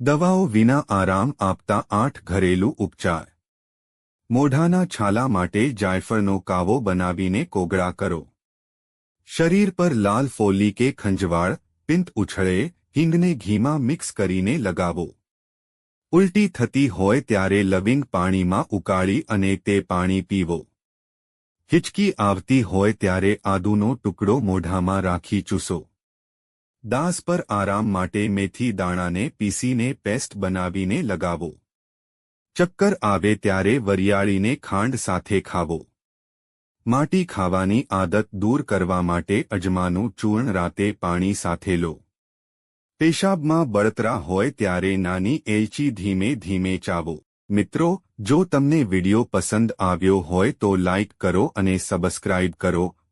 દવાઓ વિના આરામ આપતા આઠ ઘરેલું ઉપચાર. મોઢાના છાલા માટે જાયફળનો કાવો બનાવીને કોગળા કરો. શરીર પર લાલ ફોલ્લી કે ખંજવાળ, પિંત ઉછળે, હિંગને ઘીમાં મિક્સ કરીને લગાવો. ઉલટી થતી હોય ત્યારે લવિંગ પાણીમાં ઉકાળી અને તે પાણી પીવો. હિચકી આવતી હોય ત્યારે આદુનો ટુકડો મોઢામાં રાખી ચૂસો. દાસ પર આરામ માટે મેથી દાણાને પીસીને પેસ્ટ બનાવીને લગાવો. ચક્કર આવે ત્યારે વરિયાળીને ખાંડ સાથે ખાવો. માટી ખાવાની આદત દૂર કરવા માટે અજમાનું ચૂર્ણ રાતે પાણી સાથે લો. પેશાબમાં બળતરા હોય ત્યારે નાની એલચી ધીમે ધીમે ચાવો. મિત્રો, જો તમને વિડિયો પસંદ આવ્યો હોય તો લાઇક કરો અને સબસ્ક્રાઇબ કરો.